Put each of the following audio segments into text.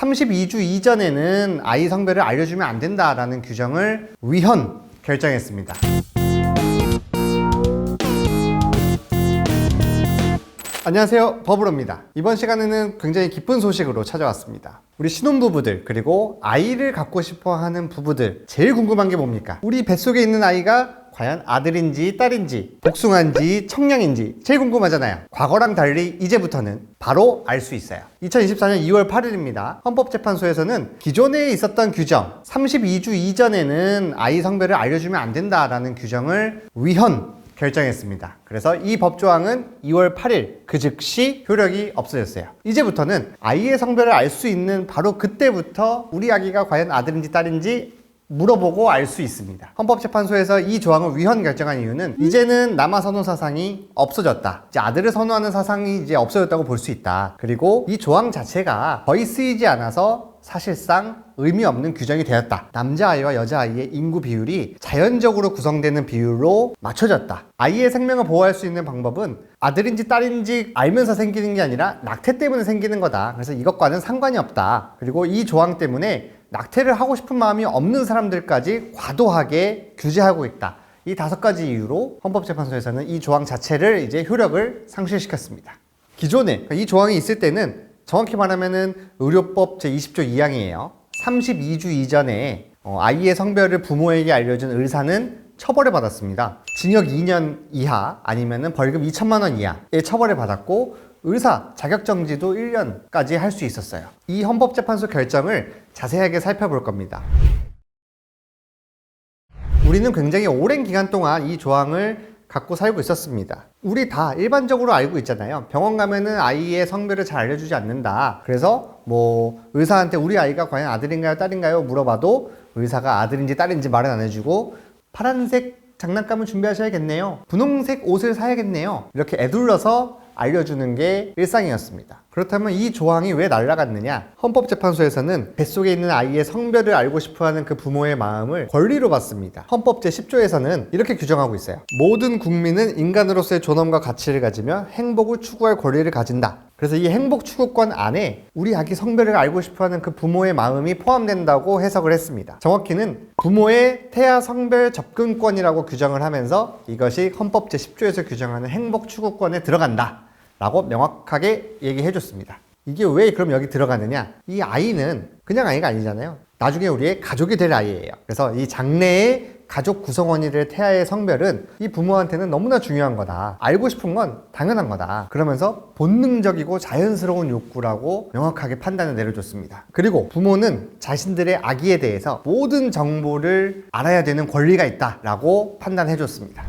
32주 이전에는 아이 성별을 알려주면 안 된다라는 규정을 위헌 결정했습니다. 안녕하세요. 버블로입니다. 이번 시간에는 굉장히 기쁜 소식으로 찾아왔습니다. 우리 신혼부부들, 그리고 아이를 갖고 싶어 하는 부부들, 제일 궁금한 게 뭡니까? 우리 뱃속에 있는 아이가 과연 아들인지 딸인지, 복숭아인지 청량인지 제일 궁금하잖아요. 과거랑 달리 이제부터는 바로 알 수 있어요. 2024년 2월 8일입니다. 헌법재판소에서는 기존에 있었던 규정, 32주 이전에는 아이 성별을 알려주면 안 된다라는 규정을 위헌 결정했습니다. 그래서 이 법조항은 2월 8일 그 즉시 효력이 없어졌어요. 이제부터는 아이의 성별을 알 수 있는 바로 그때부터 우리 아기가 과연 아들인지 딸인지 물어보고 알 수 있습니다. 헌법재판소에서 이 조항을 위헌 결정한 이유는 이제는 남아 선호 사상이 없어졌다. 이제 아들을 선호하는 사상이 이제 없어졌다고 볼 수 있다. 그리고 이 조항 자체가 거의 쓰이지 않아서 사실상 의미 없는 규정이 되었다. 남자아이와 여자아이의 인구 비율이 자연적으로 구성되는 비율로 맞춰졌다. 아이의 생명을 보호할 수 있는 방법은 아들인지 딸인지 알면서 생기는 게 아니라 낙태 때문에 생기는 거다. 그래서 이것과는 상관이 없다. 그리고 이 조항 때문에 낙태를 하고 싶은 마음이 없는 사람들까지 과도하게 규제하고 있다. 이 다섯 가지 이유로 헌법재판소에서는 이 조항 자체를 이제 효력을 상실시켰습니다. 기존에 이 조항이 있을 때는 정확히 말하면은 의료법 제20조 2항이에요. 32주 이전에 어, 아이의 성별을 부모에게 알려준 의사는 처벌을 받았습니다. 징역 2년 이하 아니면은 벌금 2천만 원 이하의 처벌을 받았고 의사 자격정지도 1년까지 할 수 있었어요. 이 헌법재판소 결정을 자세하게 살펴볼 겁니다. 우리는 굉장히 오랜 기간 동안 이 조항을 갖고 살고 있었습니다. 우리 다 일반적으로 알고 있잖아요. 병원 가면은 아이의 성별을 잘 알려주지 않는다. 그래서 뭐 의사한테 우리 아이가 과연 아들인가요, 딸인가요 물어봐도 의사가 아들인지 딸인지 말은 안 해주고 파란색 장난감을 준비하셔야겠네요. 분홍색 옷을 사야겠네요. 이렇게 애둘러서 알려주는 게 일상이었습니다. 그렇다면 이 조항이 왜 날라갔느냐? 헌법재판소에서는 뱃속에 있는 아이의 성별을 알고 싶어하는 그 부모의 마음을 권리로 봤습니다. 헌법 제10조에서는 이렇게 규정하고 있어요. 모든 국민은 인간으로서의 존엄과 가치를 가지며 행복을 추구할 권리를 가진다. 그래서 이 행복 추구권 안에 우리 아기 성별을 알고 싶어하는 그 부모의 마음이 포함된다고 해석을 했습니다. 정확히는 부모의 태아 성별 접근권이라고 규정을 하면서 이것이 헌법 제10조에서 규정하는 행복 추구권에 들어간다. 라고 명확하게 얘기해 줬습니다. 이게 왜 그럼 여기 들어가느냐? 이 아이는 그냥 아이가 아니잖아요. 나중에 우리의 가족이 될 아이예요. 그래서 이 장래의 가족 구성원이 될 태아의 성별은 이 부모한테는 너무나 중요한 거다. 알고 싶은 건 당연한 거다. 그러면서 본능적이고 자연스러운 욕구라고 명확하게 판단을 내려줬습니다. 그리고 부모는 자신들의 아기에 대해서 모든 정보를 알아야 되는 권리가 있다라고 판단해 줬습니다.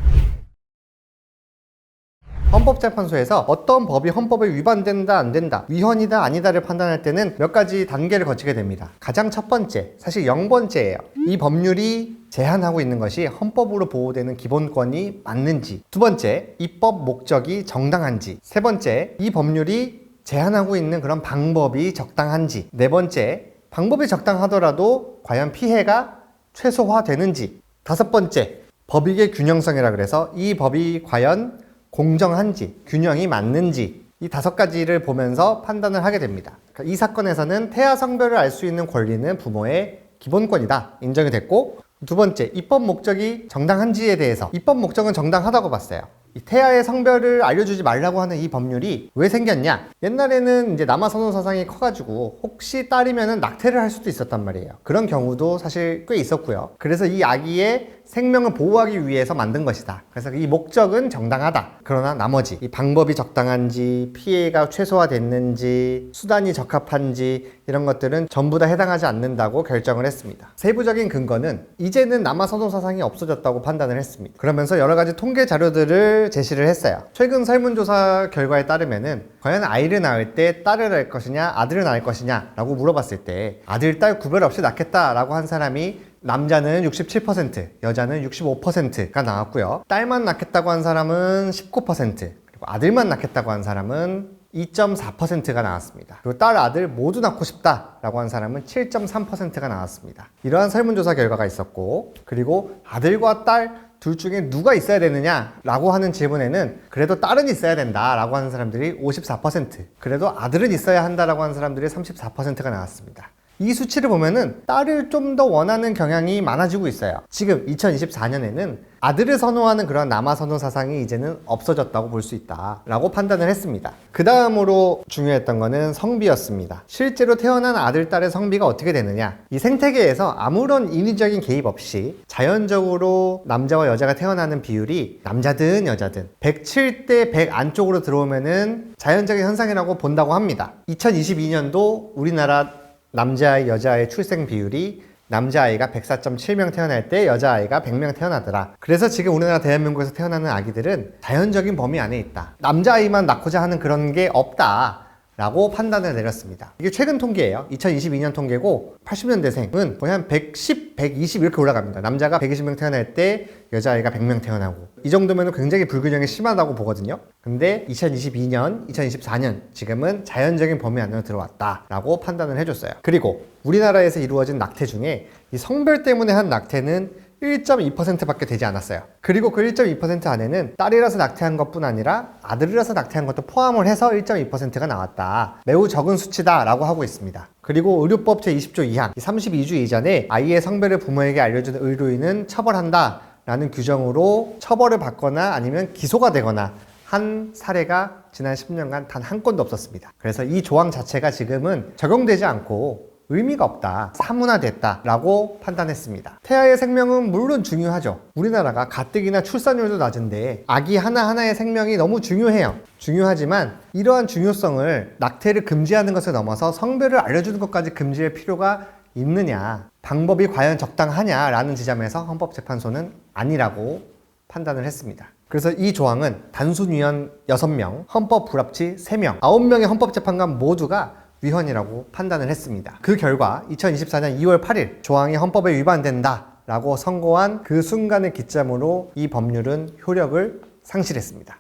헌법재판소에서 어떤 법이 헌법에 위반된다 안 된다 위헌이다 아니다를 판단할 때는 몇 가지 단계를 거치게 됩니다. 가장 첫 번째 사실 0번째예요. 이 법률이 제한하고 있는 것이 헌법으로 보호되는 기본권이 맞는지. 두 번째 입법 목적이 정당한지. 세 번째 이 법률이 제한하고 있는 그런 방법이 적당한지. 네 번째 방법이 적당하더라도 과연 피해가 최소화되는지. 다섯 번째 법익의 균형성이라 그래서 이 법이 과연 공정한지, 균형이 맞는지 이 다섯 가지를 보면서 판단을 하게 됩니다. 그러니까 이 사건에서는 태아 성별을 알 수 있는 권리는 부모의 기본권이다. 인정이 됐고 두 번째, 입법 목적이 정당한지에 대해서 입법 목적은 정당하다고 봤어요. 이 태아의 성별을 알려주지 말라고 하는 이 법률이 왜 생겼냐? 옛날에는 이제 남아 선호 사상이 커가지고 혹시 딸이면은 낙태를 할 수도 있었단 말이에요. 그런 경우도 사실 꽤 있었고요. 그래서 이 아기의 생명을 보호하기 위해서 만든 것이다. 그래서 이 목적은 정당하다. 그러나 나머지 이 방법이 적당한지 피해가 최소화됐는지 수단이 적합한지 이런 것들은 전부 다 해당하지 않는다고 결정을 했습니다. 세부적인 근거는 이제는 남아 선호 사상이 없어졌다고 판단을 했습니다. 그러면서 여러 가지 통계 자료들을 제시를 했어요. 최근 설문조사 결과에 따르면은 과연 아이를 낳을 때 딸을 낳을 것이냐 아들을 낳을 것이냐라고 물어봤을 때 아들 딸 구별 없이 낳겠다라고 한 사람이 남자는 67%, 여자는 65%가 나왔고요. 딸만 낳겠다고 한 사람은 19%, 그리고 아들만 낳겠다고 한 사람은 2.4%가 나왔습니다. 그리고 딸, 아들 모두 낳고 싶다라고 한 사람은 7.3%가 나왔습니다. 이러한 설문조사 결과가 있었고, 그리고 아들과 딸 둘 중에 누가 있어야 되느냐라고 하는 질문에는 그래도 딸은 있어야 된다라고 하는 사람들이 54%, 그래도 아들은 있어야 한다라고 하는 사람들이 34%가 나왔습니다. 이 수치를 보면은 딸을 좀 더 원하는 경향이 많아지고 있어요. 지금 2024년에는 아들을 선호하는 그런 남아 선호 사상이 이제는 없어졌다고 볼 수 있다라고 판단을 했습니다. 그 다음으로 중요했던 거는 성비였습니다. 실제로 태어난 아들, 딸의 성비가 어떻게 되느냐? 이 생태계에서 아무런 인위적인 개입 없이 자연적으로 남자와 여자가 태어나는 비율이 남자든 여자든 107대 100 안쪽으로 들어오면은 자연적인 현상이라고 본다고 합니다. 2022년도 우리나라 남자아이, 여자아이의 출생 비율이 남자아이가 104.7명 태어날 때 여자아이가 100명 태어나더라. 그래서 지금 우리나라 대한민국에서 태어나는 아기들은 자연적인 범위 안에 있다. 남자아이만 낳고자 하는 그런 게 없다. 라고 판단을 내렸습니다. 이게 최근 통계예요. 2022년 통계고 80년대생은 거의 한 110, 120 이렇게 올라갑니다. 남자가 120명 태어날 때 여자아이가 100명 태어나고 이 정도면 굉장히 불균형이 심하다고 보거든요. 근데 2022년, 2024년 지금은 자연적인 범위 안으로 들어왔다라고 판단을 해줬어요. 그리고 우리나라에서 이루어진 낙태 중에 이 성별 때문에 한 낙태는 1.2%밖에 되지 않았어요. 그리고 그 1.2% 안에는 딸이라서 낙태한 것뿐 아니라 아들이라서 낙태한 것도 포함을 해서 1.2%가 나왔다. 매우 적은 수치다라고 하고 있습니다. 그리고 의료법 제20조 2항 32주 이전에 아이의 성별을 부모에게 알려준 의료인은 처벌한다. 라는 규정으로 처벌을 받거나 아니면 기소가 되거나 한 사례가 지난 10년간 단 한 건도 없었습니다. 그래서 이 조항 자체가 지금은 적용되지 않고 의미가 없다. 사문화됐다라고 판단했습니다. 태아의 생명은 물론 중요하죠. 우리나라가 가뜩이나 출산율도 낮은데 아기 하나하나의 생명이 너무 중요해요. 중요하지만 이러한 중요성을 낙태를 금지하는 것을 넘어서 성별을 알려주는 것까지 금지할 필요가 있느냐, 방법이 과연 적당하냐라는 지점에서 헌법재판소는 아니라고 판단을 했습니다. 그래서 이 조항은 단순 위원 6명, 헌법 불합치 3명, 9명의 헌법재판관 모두가 위헌이라고 판단을 했습니다. 그 결과 2024년 2월 8일 조항이 헌법에 위반된다 라고 선고한 그 순간을 기점으로 이 법률은 효력을 상실했습니다.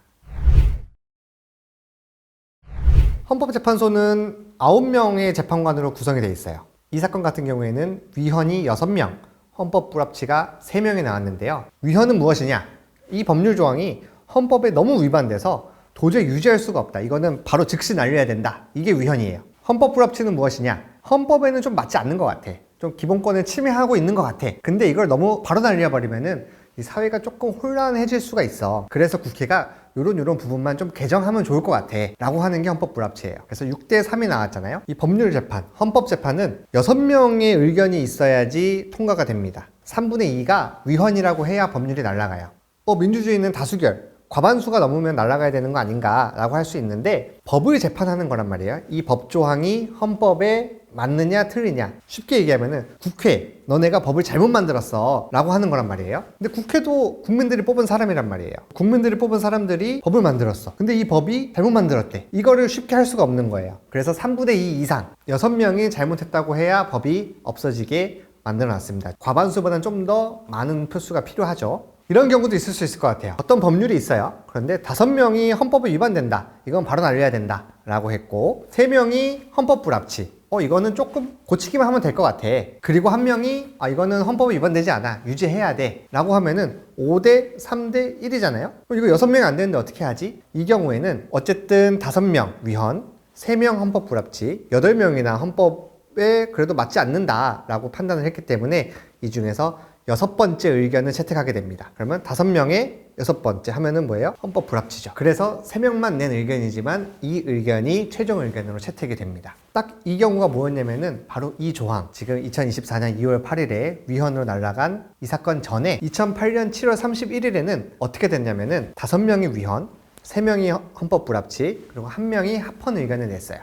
헌법재판소는 9명의 재판관으로 구성이 되어 있어요. 이 사건 같은 경우에는 위헌이 6명, 헌법 불합치가 3명이 나왔는데요. 위헌은 무엇이냐? 이 법률 조항이 헌법에 너무 위반돼서 도저히 유지할 수가 없다. 이거는 바로 즉시 날려야 된다. 이게 위헌이에요. 헌법 불합치는 무엇이냐? 헌법에는 좀 맞지 않는 것 같아. 좀 기본권을 침해하고 있는 것 같아. 근데 이걸 너무 바로 날려버리면은 이 사회가 조금 혼란해질 수가 있어. 그래서 국회가 요런 요런 부분만 좀 개정하면 좋을 것 같아. 라고 하는 게 헌법 불합치예요. 그래서 6대 3이 나왔잖아요. 이 법률 재판, 헌법 재판은 6명의 의견이 있어야지 통과가 됩니다. 3분의 2가 위헌이라고 해야 법률이 날아가요. 어, 민주주의는 다수결. 과반수가 넘으면 날아가야 되는 거 아닌가라고 할 수 있는데 법을 재판하는 거란 말이에요. 이 법조항이 헌법에 맞느냐 틀리냐. 쉽게 얘기하면은 국회 너네가 법을 잘못 만들었어 라고 하는 거란 말이에요. 근데 국회도 국민들이 뽑은 사람이란 말이에요. 국민들이 뽑은 사람들이 법을 만들었어. 근데 이 법이 잘못 만들었대. 이거를 쉽게 할 수가 없는 거예요. 그래서 3분의 2 이상 6명이 잘못했다고 해야 법이 없어지게 만들어 놨습니다. 과반수보다는 좀 더 많은 표수가 필요하죠 이런 경우도 있을 수 있을 것 같아요. 어떤 법률이 있어요. 그런데 다섯 명이 헌법에 위반된다. 이건 바로 날려야 된다. 라고 했고, 세 명이 헌법 불합치. 어, 이거는 조금 고치기만 하면 될 것 같아. 그리고 한 명이, 아, 이거는 헌법에 위반되지 않아. 유지해야 돼. 라고 하면은 5대 3대 1이잖아요? 이거 여섯 명이 안 되는데 어떻게 하지? 이 경우에는 어쨌든 다섯 명 위헌, 세 명 헌법 불합치, 여덟 명이나 헌법에 그래도 맞지 않는다라고 판단을 했기 때문에 이 중에서 여섯 번째 의견을 채택하게 됩니다. 그러면 다섯 명의 여섯 번째 하면은 뭐예요? 헌법 불합치죠. 그래서 세 명만 낸 의견이지만 이 의견이 최종 의견으로 채택이 됩니다. 딱 이 경우가 뭐였냐면은 바로 이 조항, 지금 2024년 2월 8일에 위헌으로 날아간 이 사건 전에 2008년 7월 31일에는 어떻게 됐냐면은 다섯 명이 위헌, 세 명이 헌법 불합치, 그리고 한 명이 합헌 의견을 냈어요.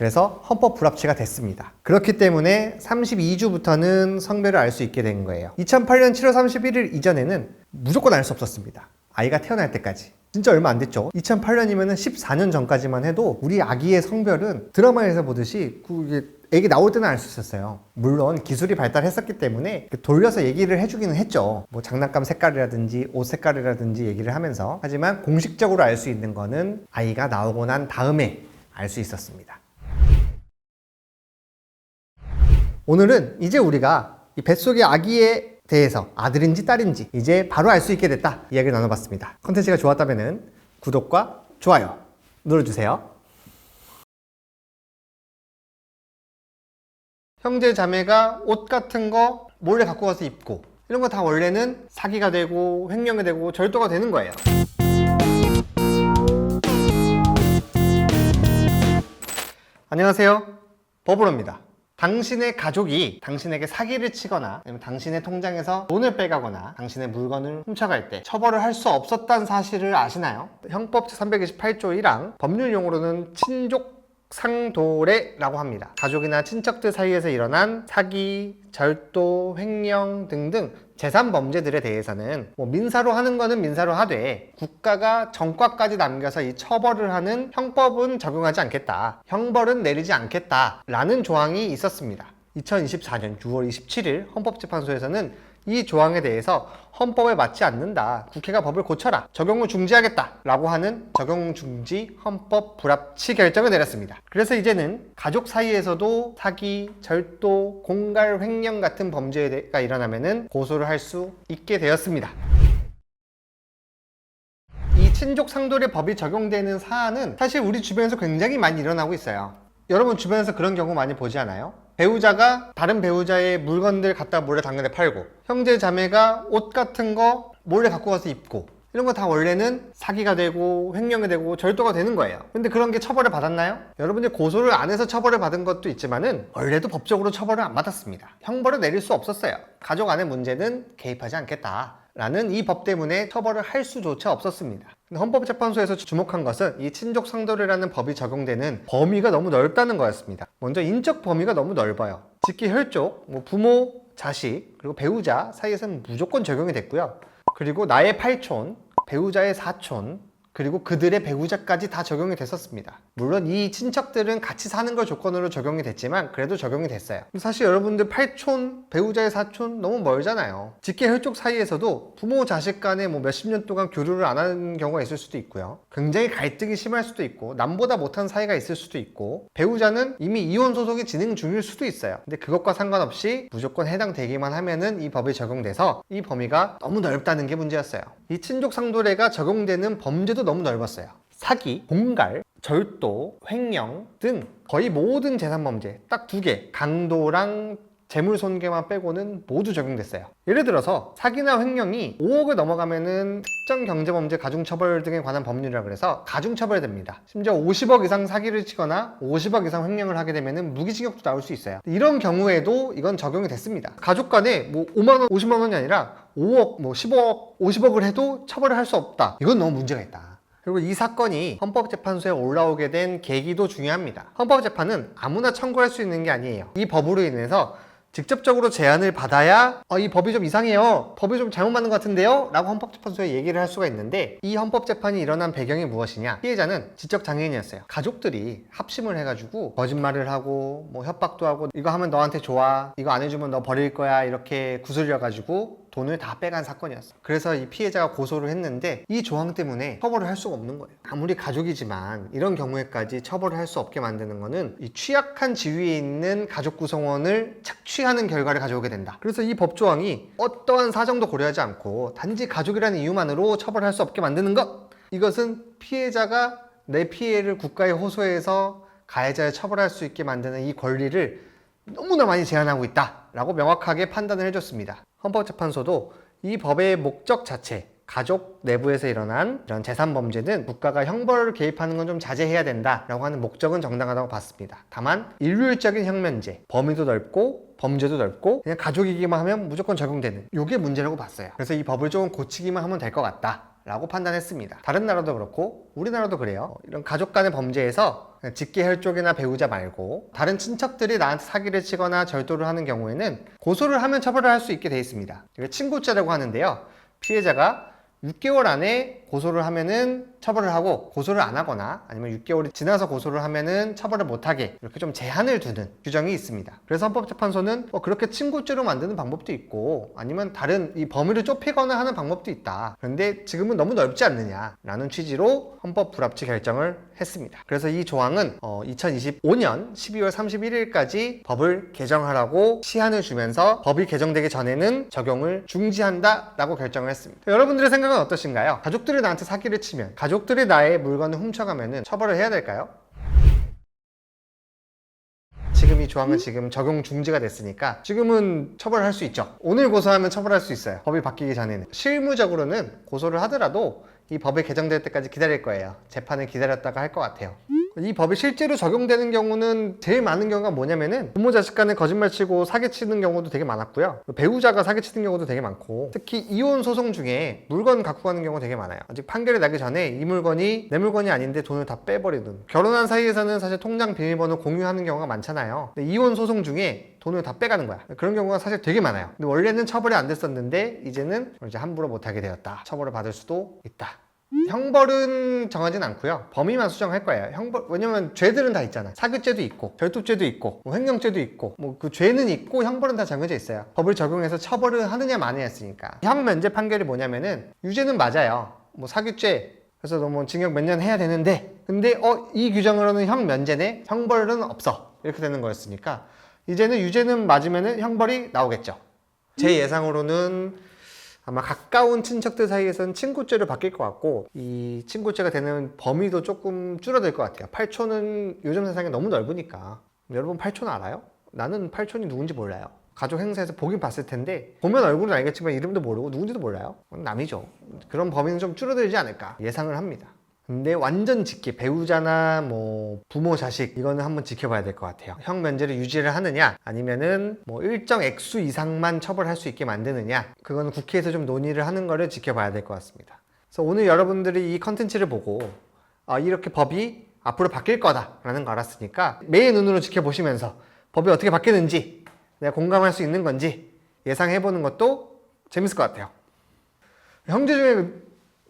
그래서 헌법 불합치가 됐습니다. 그렇기 때문에 32주부터는 성별을 알 수 있게 된 거예요. 2008년 7월 31일 이전에는 무조건 알 수 없었습니다. 아이가 태어날 때까지. 진짜 얼마 안 됐죠. 2008년이면 14년 전까지만 해도 우리 아기의 성별은 드라마에서 보듯이 그 애기 나올 때는 알 수 있었어요. 물론 기술이 발달했었기 때문에 돌려서 얘기를 해주기는 했죠. 뭐 장난감 색깔이라든지 옷 색깔이라든지 얘기를 하면서. 하지만 공식적으로 알 수 있는 거는 아이가 나오고 난 다음에 알 수 있었습니다. 오늘은 이제 우리가 이 뱃속의 아기의 대해서 아들인지 딸인지 이제 바로 알 수 있게 됐다 이야기를 나눠봤습니다. 컨텐츠가 좋았다면 구독과 좋아요 눌러주세요. 형제 자매가 옷 같은 거 몰래 갖고 가서 입고 이런 거 다 원래는 사기가 되고 횡령이 되고 절도가 되는 거예요. 안녕하세요. 버블로입니다. 당신의 가족이 당신에게 사기를 치거나 아니면 당신의 통장에서 돈을 빼가거나 당신의 물건을 훔쳐갈 때 처벌을 할 수 없었다는 사실을 아시나요? 형법 328조 1항 법률 용어로는 친족 상도례라고 합니다. 가족이나 친척들 사이에서 일어난 사기, 절도, 횡령 등등 재산 범죄들에 대해서는 뭐 민사로 하는 거는 민사로 하되 국가가 정과까지 남겨서 이 처벌을 하는 형법은 적용하지 않겠다. 형벌은 내리지 않겠다라는 조항이 있었습니다. 2024년 6월 27일 헌법재판소에서는 이 조항에 대해서 헌법에 맞지 않는다. 국회가 법을 고쳐라. 적용을 중지하겠다. 라고 하는 적용 중지 헌법 불합치 결정을 내렸습니다. 그래서 이제는 가족 사이에서도 사기, 절도, 공갈, 횡령 같은 범죄가 일어나면은 고소를 할 수 있게 되었습니다. 이 친족 상도례 법이 적용되는 사안은 사실 우리 주변에서 굉장히 많이 일어나고 있어요. 여러분 주변에서 그런 경우 많이 보지 않아요? 배우자가 다른 배우자의 물건들 갖다 몰래 당근에 팔고 형제 자매가 옷 같은 거 몰래 갖고 가서 입고 이런 거 다 원래는 사기가 되고 횡령이 되고 절도가 되는 거예요. 근데 그런 게 처벌을 받았나요? 여러분들 고소를 안 해서 처벌을 받은 것도 있지만은 원래도 법적으로 처벌을 안 받았습니다. 형벌을 내릴 수 없었어요. 가족 안의 문제는 개입하지 않겠다. 라는 이 법 때문에 처벌을 할 수조차 없었습니다. 헌법재판소에서 주목한 것은 이 친족 상도례라는 법이 적용되는 범위가 너무 넓다는 거였습니다. 먼저 인적 범위가 너무 넓어요. 직계 혈족, 뭐 부모, 자식, 그리고 배우자 사이에서는 무조건 적용이 됐고요. 그리고 나의 팔촌, 배우자의 사촌, 그리고 그들의 배우자까지 다 적용이 됐었습니다. 물론 이 친척들은 같이 사는 걸 조건으로 적용이 됐지만 그래도 적용이 됐어요. 사실 여러분들 팔촌, 배우자의 사촌 너무 멀잖아요. 직계 혈족 사이에서도 부모 자식 간에 뭐 몇십 년 동안 교류를 안 하는 경우가 있을 수도 있고요. 굉장히 갈등이 심할 수도 있고 남보다 못한 사이가 있을 수도 있고 배우자는 이미 이혼 소송이 진행 중일 수도 있어요. 근데 그것과 상관없이 무조건 해당되기만 하면은 이 법이 적용돼서 이 범위가 너무 넓다는 게 문제였어요. 이 친족 상도례가 적용되는 범죄도 너무 넓었어요. 사기, 공갈, 절도, 횡령 등 거의 모든 재산 범죄 딱 두 개, 강도랑 재물 손괴만 빼고는 모두 적용됐어요. 예를 들어서 사기나 횡령이 5억을 넘어가면은 특정 경제범죄 가중처벌 등에 관한 법률이라 그래서 가중처벌됩니다. 심지어 50억 이상 사기를 치거나 50억 이상 횡령을 하게 되면은 무기징역도 나올 수 있어요. 이런 경우에도 이건 적용이 됐습니다. 가족 간에 뭐 5만 원, 50만 원이 아니라 5억, 뭐 15억, 50억을 해도 처벌을 할 수 없다. 이건 너무 문제가 있다. 그리고 이 사건이 헌법재판소에 올라오게 된 계기도 중요합니다. 헌법재판은 아무나 청구할 수 있는 게 아니에요. 이 법으로 인해서 직접적으로 제안을 받아야 어, 이 법이 좀 이상해요. 법이 좀 잘못 맞는 것 같은데요? 라고 헌법재판소에 얘기를 할 수가 있는데 이 헌법재판이 일어난 배경이 무엇이냐? 피해자는 지적장애인이었어요. 가족들이 합심을 해가지고 거짓말을 하고 뭐 협박도 하고 이거 하면 너한테 좋아. 이거 안 해주면 너 버릴 거야. 이렇게 구슬려가지고 돈을 다 빼간 사건이었어. 그래서 이 피해자가 고소를 했는데 이 조항 때문에 처벌을 할 수가 없는 거예요. 아무리 가족이지만 이런 경우에까지 처벌을 할 수 없게 만드는 거는 이 취약한 지위에 있는 가족 구성원을 착취하는 결과를 가져오게 된다. 그래서 이 법 조항이 어떠한 사정도 고려하지 않고 단지 가족이라는 이유만으로 처벌할 수 없게 만드는 것. 이것은 피해자가 내 피해를 국가에 호소해서 가해자를 처벌할 수 있게 만드는 이 권리를 너무나 많이 제한하고 있다라고 명확하게 판단을 해줬습니다. 헌법재판소도 이 법의 목적 자체, 가족 내부에서 일어난 이런 재산 범죄는 국가가 형벌을 개입하는 건 좀 자제해야 된다라고 하는 목적은 정당하다고 봤습니다. 다만 일률적인 형면제, 범위도 넓고 범죄도 넓고 그냥 가족이기만 하면 무조건 적용되는 이게 문제라고 봤어요. 그래서 이 법을 조금 고치기만 하면 될 것 같다. 라고 판단했습니다. 다른 나라도 그렇고 우리나라도 그래요. 이런 가족 간의 범죄에서 직계 혈족이나 배우자 말고 다른 친척들이 나한테 사기를 치거나 절도를 하는 경우에는 고소를 하면 처벌을 할 수 있게 돼 있습니다. 이걸 친고죄라고 하는데요. 피해자가 6개월 안에 고소를 하면은 처벌을 하고 고소를 안 하거나 아니면 6개월이 지나서 고소를 하면은 처벌을 못하게 이렇게 좀 제한을 두는 규정이 있습니다. 그래서 헌법재판소는 뭐 그렇게 친구죄로 만드는 방법도 있고 아니면 다른 이 범위를 좁히거나 하는 방법도 있다. 그런데 지금은 너무 넓지 않느냐라는 취지로 헌법 불합치 결정을 했습니다. 그래서 이 조항은 어, 2025년 12월 31일까지 법을 개정하라고 시한을 주면서 법이 개정되기 전에는 적용을 중지한다라고 결정을 했습니다. 여러분들의 생각은 어떠신가요? 가족들이 나한테 사기를 치면 가족 들이 나의 물건을 훔쳐가면은 처벌을 해야 될까요? 지금 이 조항은 지금 적용 중지가 됐으니까 지금은 처벌할 수 있죠. 오늘 고소하면 처벌할 수 있어요. 법이 바뀌기 전에는. 실무적으로는 고소를 하더라도 이 법이 개정될 때까지 기다릴 거예요. 재판을 기다렸다가 할 것 같아요. 이 법이 실제로 적용되는 경우는 제일 많은 경우가 뭐냐면은 부모 자식 간에 거짓말 치고 사기치는 경우도 되게 많았고요. 배우자가 사기치는 경우도 되게 많고 특히 이혼 소송 중에 물건 갖고 가는 경우가 되게 많아요. 아직 판결이 나기 전에 이 물건이 내 물건이 아닌데 돈을 다 빼버리는 결혼한 사이에서는 사실 통장 비밀번호 공유하는 경우가 많잖아요. 이혼 소송 중에 돈을 다 빼가는 거야. 그런 경우가 사실 되게 많아요. 근데 원래는 처벌이 안 됐었는데 이제는 이제 함부로 못하게 되었다. 처벌을 받을 수도 있다. 형벌은 정하진 않고요. 범위만 수정할 거예요. 형벌 왜냐면 죄들은 다 있잖아. 사규죄도 있고, 절도죄도 있고, 뭐 횡령죄도 있고, 뭐 그 죄는 있고 형벌은 다 정해져 있어요. 법을 적용해서 처벌을 하느냐 마느냐 했으니까. 형 면제 판결이 뭐냐면은 유죄는 맞아요. 뭐 사규죄 그래서 너뭐 징역 몇 년 해야 되는데, 근데 어 이 규정으로는 형 면제네, 형벌은 없어 이렇게 되는 거였으니까 이제는 유죄는 맞으면은 형벌이 나오겠죠. 제 예상으로는 아마 가까운 친척들 사이에서는 친구죄로 바뀔 것 같고 이 친구죄가 되는 범위도 조금 줄어들 것 같아요. 8촌은 요즘 세상에 너무 넓으니까 여러분 8촌 알아요? 나는 8촌이 누군지 몰라요. 가족 행사에서 보긴 봤을 텐데 보면 얼굴은 알겠지만 이름도 모르고 누군지도 몰라요. 남이죠. 그런 범위는 좀 줄어들지 않을까 예상을 합니다. 근데 완전 지키 배우자나 뭐 부모 자식 이거는 한번 지켜봐야 될 것 같아요. 형 면제를 유지를 하느냐 아니면은 뭐 일정 액수 이상만 처벌할 수 있게 만드느냐 그거는 국회에서 좀 논의를 하는 거를 지켜봐야 될 것 같습니다. 그래서 오늘 여러분들이 이 컨텐츠를 보고 아 이렇게 법이 앞으로 바뀔 거다라는 거 알았으니까 매의 눈으로 지켜보시면서 법이 어떻게 바뀌는지 내가 공감할 수 있는 건지 예상해 보는 것도 재밌을 것 같아요. 형제 중에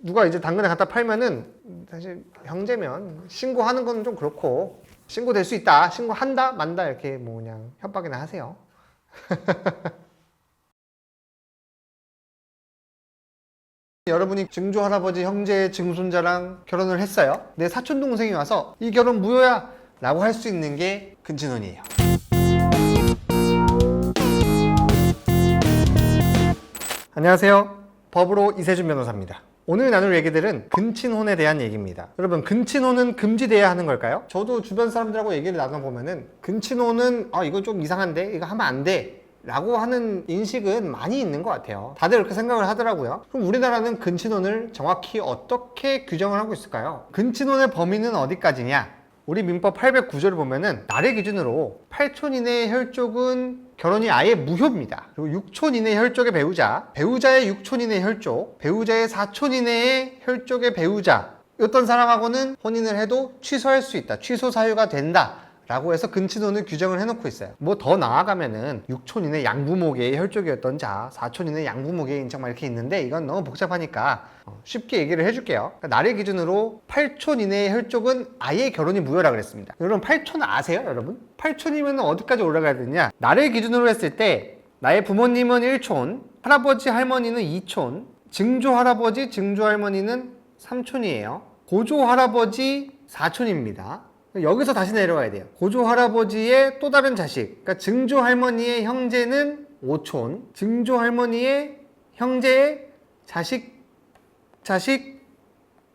누가 이제 당근에 갖다 팔면은 사실 형제면 신고하는 건 좀 그렇고 신고될 수 있다 신고한다 만다 이렇게 뭐 그냥 협박이나 하세요. 여러분이 증조 할아버지 형제 증손자랑 결혼을 했어요. 내 사촌 동생이 와서 이 결혼 무효야 라고 할 수 있는 게 근친혼이에요. 안녕하세요. 법으로 이세준 변호사입니다 오늘 나눌 얘기들은 근친혼에 대한 얘기입니다. 여러분, 근친혼은 금지돼야 하는 걸까요? 저도 주변 사람들하고 얘기를 나눠보면은 근친혼은 아, 이거 좀 이상한데? 이거 하면 안 돼. 라고 하는 인식은 많이 있는 것 같아요. 다들 그렇게 생각을 하더라고요. 그럼 우리나라는 근친혼을 정확히 어떻게 규정을 하고 있을까요? 근친혼의 범위는 어디까지냐? 우리 민법 809조를 보면은 나를 기준으로 8촌 이내의 혈족은 결혼이 아예 무효입니다. 그리고 6촌 이내 혈족의 배우자, 배우자의 6촌 이내 혈족, 배우자의 4촌 이내의 혈족의 배우자 어떤 사람하고는 혼인을 해도 취소할 수 있다. 취소 사유가 된다. 라고 해서 근친혼을 규정을 해놓고 있어요. 뭐 더 나아가면은 6촌 이내 양부모계의 혈족이었던 자, 4촌 이내 양부모계의 인척 막 이렇게 있는데 이건 너무 복잡하니까 어, 쉽게 얘기를 해줄게요. 그러니까 나를 기준으로 8촌 이내의 혈족은 아예 결혼이 무효라 그랬습니다. 여러분 8촌 아세요, 여러분? 8촌이면 어디까지 올라가야 되냐? 나를 기준으로 했을 때 나의 부모님은 1촌, 할아버지 할머니는 2촌, 증조 할아버지, 증조 할머니는 3촌이에요. 고조 할아버지 4촌입니다. 여기서 다시 내려가야 돼요. 고조 할아버지의 또 다른 자식, 그러니까 증조 할머니의 형제는 5촌, 증조 할머니의 형제의 자식, 자식,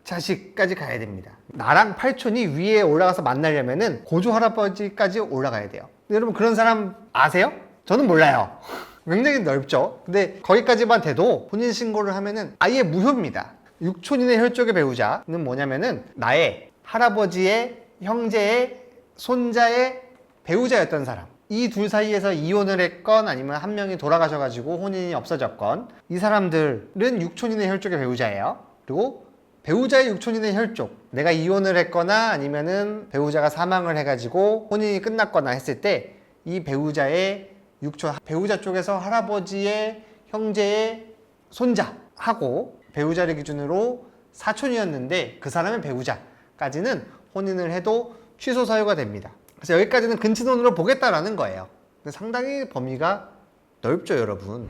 자식까지 가야 됩니다. 나랑 8촌이 위에 올라가서 만나려면은 고조 할아버지까지 올라가야 돼요. 여러분 그런 사람 아세요? 저는 몰라요. 굉장히 넓죠. 근데 거기까지만 돼도 혼인 신고를 하면은 아예 무효입니다. 6촌 이내 혈족의 배우자는 뭐냐면은 나의 할아버지의 형제의 손자의 배우자였던 사람. 이 둘 사이에서 이혼을 했건 아니면 한 명이 돌아가셔가지고 혼인이 없어졌건 이 사람들은 6촌인의 혈족의 배우자예요. 그리고 배우자의 6촌인의 혈족. 내가 이혼을 했거나 아니면은 배우자가 사망을 해가지고 혼인이 끝났거나 했을 때 이 배우자의 6촌, 배우자 쪽에서 할아버지의 형제의 손자하고 배우자를 기준으로 사촌이었는데 그 사람의 배우자까지는 혼인을 해도 취소 사유가 됩니다. 그래서 여기까지는 근친혼으로 보겠다라는 거예요. 근데 상당히 범위가 넓죠, 여러분.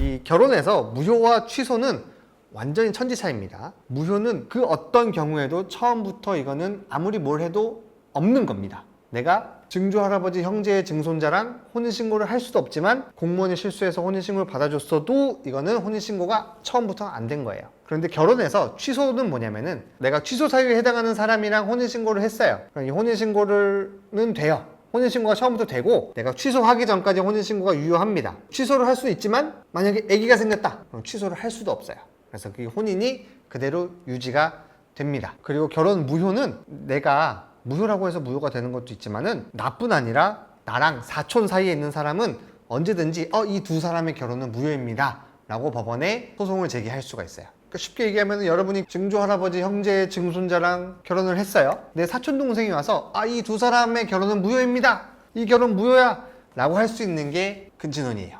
이 결혼에서 무효와 취소는 완전히 천지 차이입니다. 무효는 그 어떤 경우에도 처음부터 이거는 아무리 뭘 해도 없는 겁니다. 내가 증조 할아버지 형제의 증손자랑 혼인신고를 할 수도 없지만 공무원이 실수해서 혼인신고를 받아줬어도 이거는 혼인신고가 처음부터 안 된 거예요. 그런데 결혼해서 취소는 뭐냐면은 내가 취소 사유에 해당하는 사람이랑 혼인신고를 했어요. 그럼 이 혼인신고는 돼요. 혼인신고가 처음부터 되고 내가 취소하기 전까지 혼인신고가 유효합니다. 취소를 할 수 있지만 만약에 아기가 생겼다. 그럼 취소를 할 수도 없어요. 그래서 그 혼인이 그대로 유지가 됩니다. 그리고 결혼 무효는 내가 무효라고 해서 무효가 되는 것도 있지만은 나뿐 아니라 나랑 사촌 사이에 있는 사람은 언제든지 어 이 두 사람의 결혼은 무효입니다. 라고 법원에 소송을 제기할 수가 있어요. 그러니까 쉽게 얘기하면 여러분이 증조 할아버지 형제 증손자랑 결혼을 했어요. 내 사촌 동생이 와서 아 이 두 사람의 결혼은 무효입니다. 이 결혼 무효야. 라고 할 수 있는 게 근친혼이에요.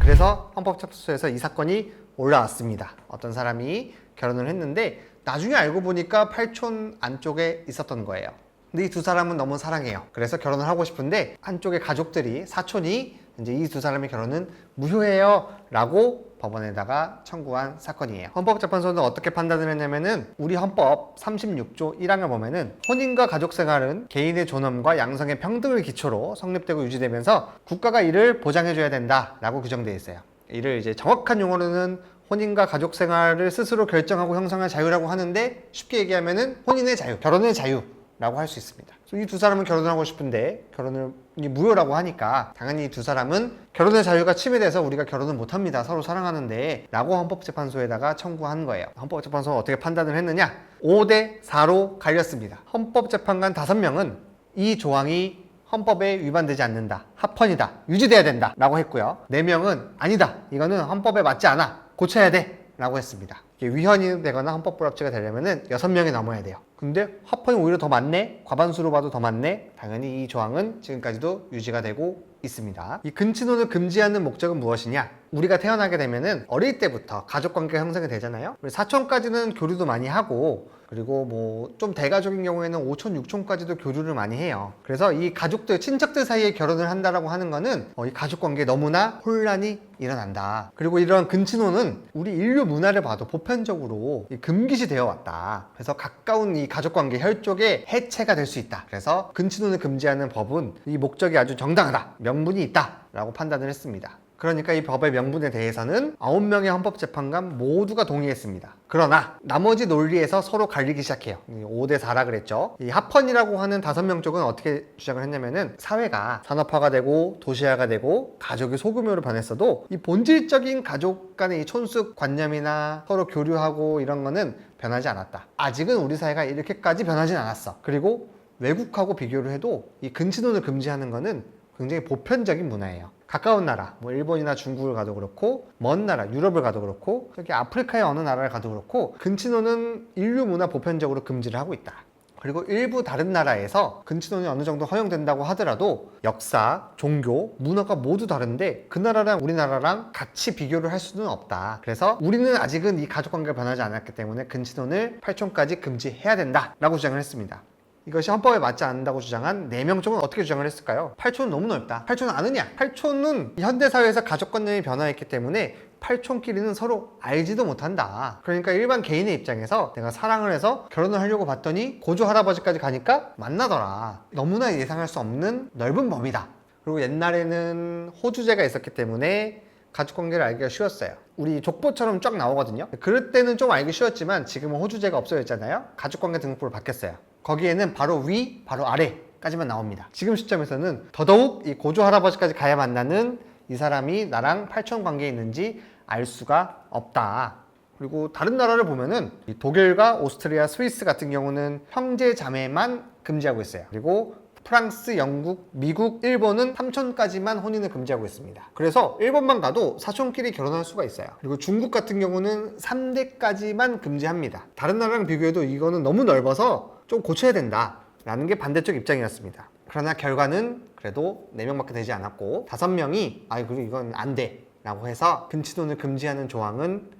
그래서 헌법재판소에서 이 사건이 올라왔습니다. 어떤 사람이 결혼을 했는데 나중에 알고 보니까 팔촌 안쪽에 있었던 거예요. 근데 이 두 사람은 너무 사랑해요. 그래서 결혼을 하고 싶은데 한쪽의 가족들이 사촌이 이제 이 두 사람의 결혼은 무효해요. 라고 법원에다가 청구한 사건이에요. 헌법재판소는 어떻게 판단을 했냐면은 우리 헌법 36조 1항을 보면은 혼인과 가족 생활은 개인의 존엄과 양성의 평등을 기초로 성립되고 유지되면서 국가가 이를 보장해줘야 된다라고 규정되어 있어요. 이를 이제 정확한 용어로는 혼인과 가족 생활을 스스로 결정하고 형성할 자유라고 하는데 쉽게 얘기하면은 혼인의 자유, 결혼의 자유. 라고 할 수 있습니다. 이 두 사람은 결혼을 하고 싶은데 결혼을 이 무효라고 하니까 당연히 이 두 사람은 결혼의 자유가 침해돼서 우리가 결혼을 못 합니다. 서로 사랑하는데 라고 헌법재판소에다가 청구한 거예요. 헌법재판소는 어떻게 판단을 했느냐? 5대 4로 갈렸습니다. 헌법재판관 5명은 이 조항이 헌법에 위반되지 않는다. 합헌이다. 유지돼야 된다. 라고 했고요. 4명은 아니다. 이거는 헌법에 맞지 않아. 고쳐야 돼. 라고 했습니다. 위헌이 되거나 헌법 불합치가 되려면은 6명이 넘어야 돼요. 근데 합헌이 오히려 더 많네? 과반수로 봐도 더 많네? 당연히 이 조항은 지금까지도 유지가 되고 있습니다. 이 근친혼을 금지하는 목적은 무엇이냐? 우리가 태어나게 되면은 어릴 때부터 가족 관계가 형성이 되잖아요. 우리 사촌까지는 교류도 많이 하고 그리고 뭐 좀 대가족인 경우에는 5촌, 6촌까지도 교류를 많이 해요. 그래서 이 가족들, 친척들 사이에 결혼을 한다라고 하는 거는 어, 이 가족 관계에 너무나 혼란이 일어난다. 그리고 이런 근친혼은 우리 인류 문화를 봐도 보편적으로 이 금기시 되어 왔다. 그래서 가까운 이 가족 관계 혈족의 해체가 될 수 있다. 그래서 근친혼을 금지하는 법은 이 목적이 아주 정당하다. 명분이 있다 라고 판단을 했습니다. 그러니까 이 법의 명분에 대해서는 9명의 헌법재판관 모두가 동의했습니다. 그러나 나머지 논리에서 서로 갈리기 시작해요. 5대 4라 그랬죠. 이 합헌이라고 하는 5명 쪽은 어떻게 주장을 했냐면은 사회가 산업화가 되고 도시화가 되고 가족이 소규모로 변했어도 이 본질적인 가족 간의 이 촌숙 관념이나 서로 교류하고 이런 거는 변하지 않았다. 아직은 우리 사회가 이렇게까지 변하진 않았어. 그리고 외국하고 비교를 해도 이 근친혼을 금지하는 거는 굉장히 보편적인 문화예요. 가까운 나라, 뭐 일본이나 중국을 가도 그렇고, 먼 나라, 유럽을 가도 그렇고, 저기 아프리카의 어느 나라를 가도 그렇고, 근친혼은 인류 문화 보편적으로 금지를 하고 있다. 그리고 일부 다른 나라에서 근친혼이 어느 정도 허용된다고 하더라도 역사, 종교, 문화가 모두 다른데 그 나라랑 우리나라랑 같이 비교를 할 수는 없다. 그래서 우리는 아직은 이 가족 관계가 변하지 않았기 때문에 근친혼을 8촌까지 금지해야 된다라고 주장을 했습니다. 이것이 헌법에 맞지 않는다고 주장한 4명 쪽은 어떻게 주장을 했을까요? 8촌은 너무 넓다. 8촌은 아느냐? 8촌은 현대사회에서 가족관념이 변화했기 때문에 8촌끼리는 서로 알지도 못한다. 그러니까 일반 개인의 입장에서 내가 사랑을 해서 결혼을 하려고 봤더니 고조 할아버지까지 가니까 만나더라. 너무나 예상할 수 없는 넓은 범위다. 그리고 옛날에는 호주제가 있었기 때문에 가족 관계를 알기가 쉬웠어요. 우리 족보처럼 쫙 나오거든요. 그럴 때는 좀 알기 쉬웠지만 지금은 호주제가 없어졌잖아요. 가족 관계 등록부로 바뀌었어요. 거기에는 바로 위, 바로 아래까지만 나옵니다. 지금 시점에서는 더더욱 이 고조 할아버지까지 가야 만나는 이 사람이 나랑 팔촌 관계에 있는지 알 수가 없다. 그리고 다른 나라를 보면은 이 독일과 오스트리아, 스위스 같은 경우는 형제 자매만 금지하고 있어요. 그리고 프랑스, 영국, 미국, 일본은 3촌까지만 혼인을 금지하고 있습니다. 그래서 일본만 가도 사촌끼리 결혼할 수가 있어요. 그리고 중국 같은 경우는 3대까지만 금지합니다. 다른 나라랑 비교해도 이거는 너무 넓어서 좀 고쳐야 된다. 라는 게 반대쪽 입장이었습니다. 그러나 결과는 그래도 4명밖에 되지 않았고 5명이 아 그리고 이건 안 돼. 라고 해서 근친혼을 금지하는 조항은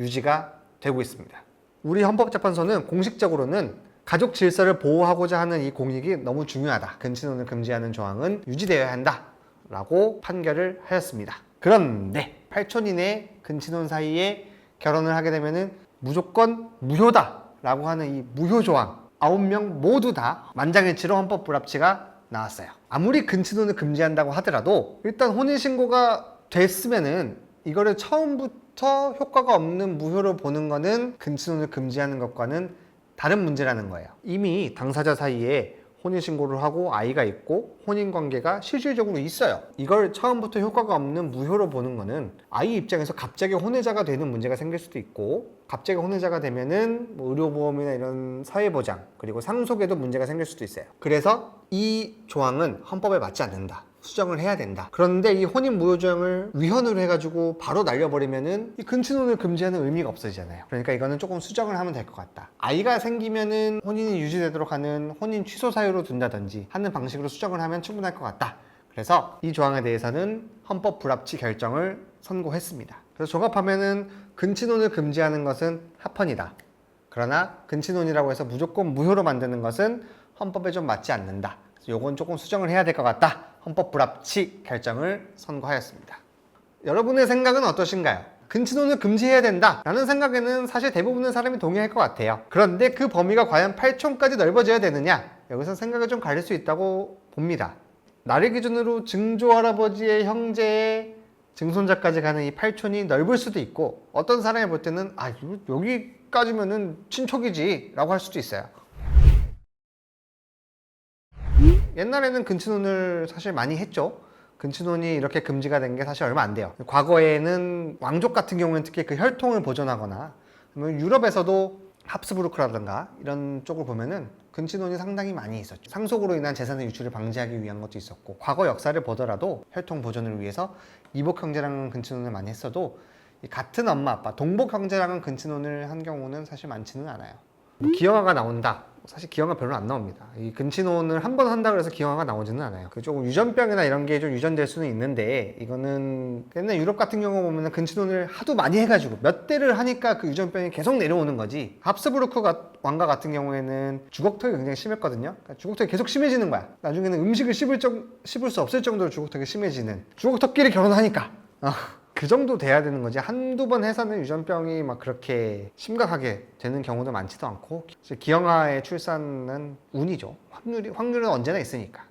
유지가 되고 있습니다. 우리 헌법재판소는 공식적으로는 가족 질서를 보호하고자 하는 이 공익이 너무 중요하다. 근친혼을 금지하는 조항은 유지되어야 한다. 라고 판결을 하였습니다. 그런데 8촌 이내 근친혼 사이에 결혼을 하게 되면은 무조건 무효다. 라고 하는 이 무효 조항 9명 모두 다 만장일치로 헌법 불합치가 나왔어요. 아무리 근친혼을 금지한다고 하더라도 일단 혼인신고가 됐으면은 이거를 처음부터 효과가 없는 무효로 보는 거는 근친혼을 금지하는 것과는 다른 문제라는 거예요. 이미 당사자 사이에 혼인신고를 하고 아이가 있고 혼인관계가 실질적으로 있어요. 이걸 처음부터 효과가 없는 무효로 보는 거는 아이 입장에서 갑자기 혼외자가 되는 문제가 생길 수도 있고 갑자기 혼외자가 되면은 뭐 의료보험이나 이런 사회보장 그리고 상속에도 문제가 생길 수도 있어요. 그래서 이 조항은 헌법에 맞지 않는다. 수정을 해야 된다. 그런데 이 혼인 무효 조항을 위헌으로 해가지고 바로 날려버리면은 이 근친혼을 금지하는 의미가 없어지잖아요. 그러니까 이거는 조금 수정을 하면 될 것 같다. 아이가 생기면은 혼인이 유지되도록 하는 혼인 취소 사유로 둔다든지 하는 방식으로 수정을 하면 충분할 것 같다. 그래서 이 조항에 대해서는 헌법 불합치 결정을 선고했습니다. 그래서 종합하면은 근친혼을 금지하는 것은 합헌이다. 그러나 근친혼이라고 해서 무조건 무효로 만드는 것은 헌법에 좀 맞지 않는다. 요건 조금 수정을 해야 될 것 같다. 헌법 불합치 결정을 선고하였습니다. 여러분의 생각은 어떠신가요? 근친혼을 금지해야 된다 라는 생각에는 사실 대부분의 사람이 동의할 것 같아요. 그런데 그 범위가 과연 8촌까지 넓어져야 되느냐? 여기서 생각이 좀 갈릴 수 있다고 봅니다. 나를 기준으로 증조 할아버지의 형제의 증손자까지 가는 이 8촌이 넓을 수도 있고 어떤 사람이 볼 때는 아 요- 여기까지면은 친척이지 라고 할 수도 있어요. 옛날에는 근친혼을 사실 많이 했죠. 근친혼이 이렇게 금지가 된 게 사실 얼마 안 돼요. 과거에는 왕족 같은 경우는 특히 그 혈통을 보존하거나 그러면 유럽에서도 합스부르크라든가 이런 쪽을 보면은 근친혼이 상당히 많이 있었죠. 상속으로 인한 재산의 유출을 방지하기 위한 것도 있었고 과거 역사를 보더라도 혈통 보존을 위해서 이복 형제랑은 근친혼을 많이 했어도 이 같은 엄마 아빠 동복 형제랑은 근친혼을 한 경우는 사실 많지는 않아요. 뭐 기형아가 나온다. 사실 기형아 별로 안 나옵니다. 이 근친혼을 한 번 한다 그래서 기형아가 나오지는 않아요. 그 조금 유전병이나 이런 게 좀 유전될 수는 있는데 이거는 옛날 유럽 같은 경우 보면 근친혼을 하도 많이 해가지고 몇 대를 하니까 그 유전병이 계속 내려오는 거지. 합스부르크 가- 왕가 같은 경우에는 주걱턱이 굉장히 심했거든요. 그러니까 주걱턱이 계속 심해지는 거야. 나중에는 음식을 씹을, 정, 씹을 수 없을 정도로 주걱턱이 심해지는. 주걱턱끼리 결혼하니까. 어. 그 정도 돼야 되는 거지 한두 번 해서는 유전병이 막 그렇게 심각하게 되는 경우도 많지도 않고 기형아의 출산은 운이죠 확률이 확률은 언제나 있으니까